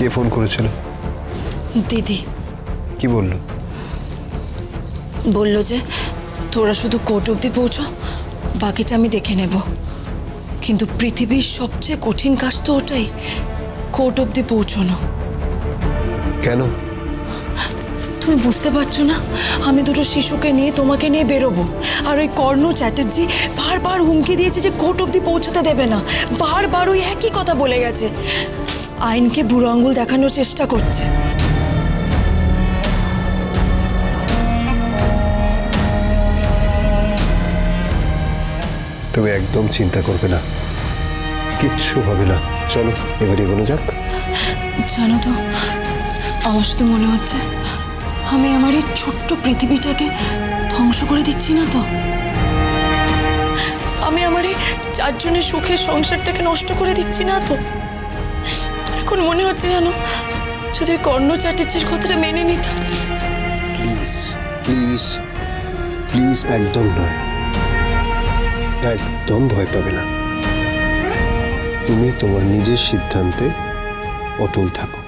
কে phone করেছিল? দিদি। কি বলল? বলল যে তোরা শুধু কোর্ট অবধি পৌঁছো বাকিটা আমি দেখে নেব। কিন্তু পৃথিবীর সবচেয়ে কঠিন কাজ তো ওটাই কোর্ট অবধি পৌঁছানো। কেন? তুমি বুঝতে পারছ না? আমি দুটো শিশুকে নিয়ে তোমাকে নিয়ে বেরোবো। আর ওই কর্ণ চ্যাটার্জি বারবার হুমকি দিয়েছে যে কোর্ট অবধি পৌঁছতে দেবে না। বারবার ওই একই কথা বলে গেছে। আইনকে বুড়ো আঙ্গুল দেখানোর চেষ্টা করছে। তুমি একদম চিন্তা করবে না। কিচ্ছু হবে না। চলো এবার এগোনো যাক। জানো তো আমার শুধু মনে হচ্ছে আমি আমার এই ছোট্ট পৃথিবীটাকে ধ্বংস করে দিচ্ছি না তো? আমি আমার এই চারজনের সুখের সংসারটাকে নষ্ট করে দিচ্ছি না তো? এখন মনে হচ্ছে যেন যদি কর্ণ চ্যাটার্জির কথাটা মেনে নিতাম। প্লিজ প্লিজ প্লিজ একদম নয়। একদম ভয় পাবে না। তুমি তোমার নিজের সিদ্ধান্তে অটল থাকো।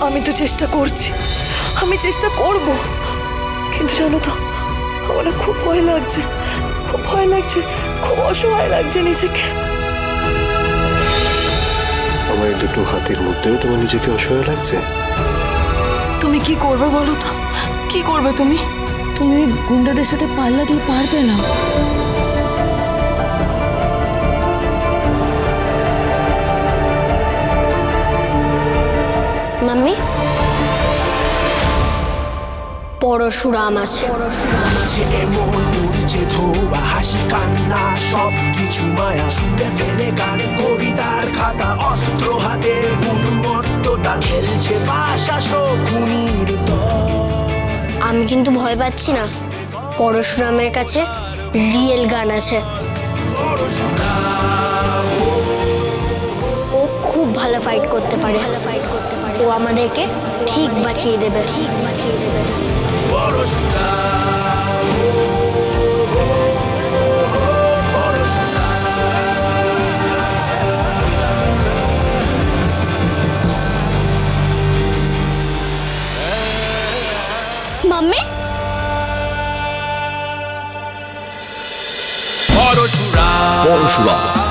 আমি তো চেষ্টা করছি। আমি চেষ্টা করব। কিন্তু জানো তো আমার খুব ভয় লাগছে। খুব ভয় লাগছে। খুব অসহায় লাগছে নিজেকে। আমার দুটো হাতের মধ্যেও তোমার নিজেকে অসহায় লাগছে? তুমি কি করবে বলো তো? কি করবে তুমি? তুমি গুন্ডাদের সাথে পাল্লা দিয়ে পারবে না। মাম্মি। পরশুরাম আছে ছেলে মন উড়ছে ধোবা হাসি কান্না সব কিছু মায়া। সুরে ফেলে গান কবিতার খাতা অস্ত্র হাতে। উন্মত্ততা খেলছে আমি কিন্তু ভয় পাচ্ছি না। পরশুরামের কাছে রিয়েল গান আছে। ও। খুব ভালো ফাইট করতে পারে। ভালো ফাইট ও আমাদেরকে ঠিক বাঁচিয়ে দেবে ঠিক বাঁচিয়ে দেবে মাম্মি পরশুরাম